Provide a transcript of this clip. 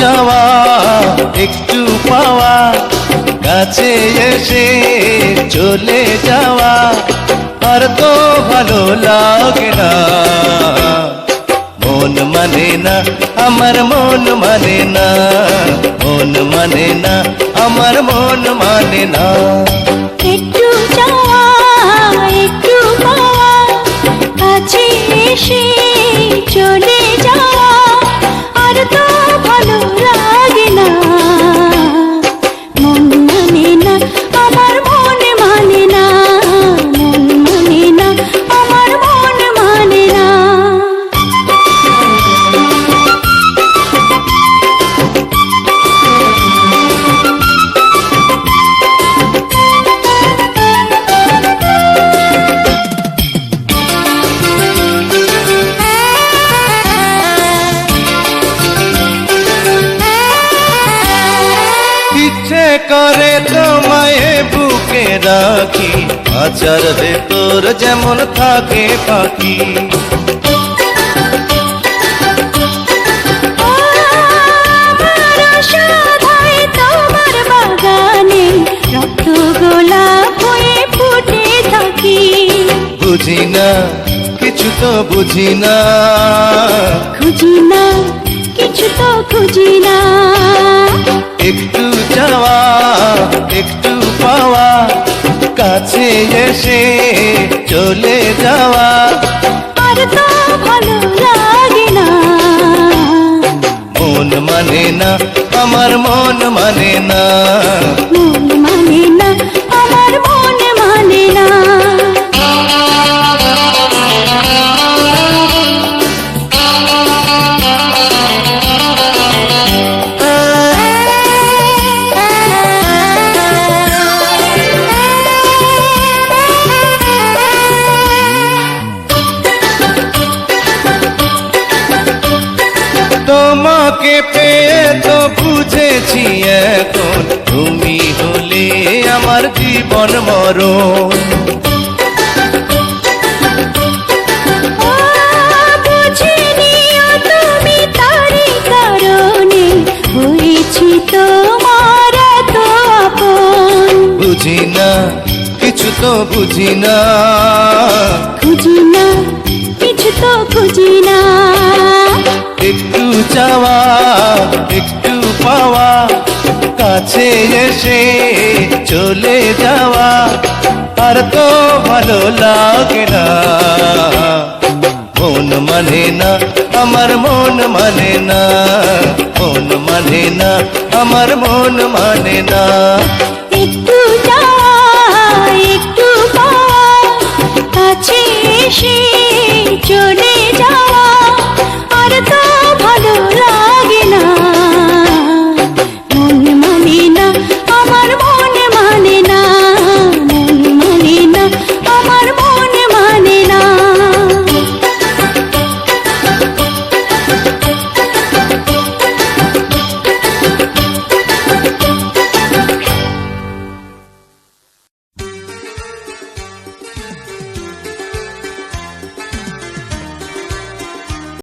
চাওয়া, একটু পাওয়া, কাছে এসে চলে যাওয়া, আর তো ভালো লাগে না। মন মানে না, আমার মন মানে না। মন মানে না, আমার মন মানে না। একটু যাওয়া একটু পাওয়া, কাছে এসে করে তোমায় বুকে রাখি আচার ভেতর যেমন থাকে পাখি। আমার আশাধায় তোমার বাগানে রক্ত গোলাপ হয়ে ফুটে থাকি। বুঝি না কিছু তো বুঝি না। খুঁজি না কিছু তো খুঁজি চলে যাওয়া। আর তো ভালো লাগে না। মন মানে না আমার মন মানে না। মন মানে না আমার মন মানে না। তোমাকে পেয়ে তো বুঝেছি এখন। তুমি হলে আমার জীবন মরণ। বুঝি না কিছু তো বুঝি না খুঁজি না কিছু তো খুঁজি না একটু চাওয়া, একটু পাওয়া, কাছে এসে চলে যাওয়া, আর তো ভালো লাগে না। মন মানে না, আমার মন মানে না। মন মানে না, আমার মন মানে না। একটু একটু কাছে এসে চলে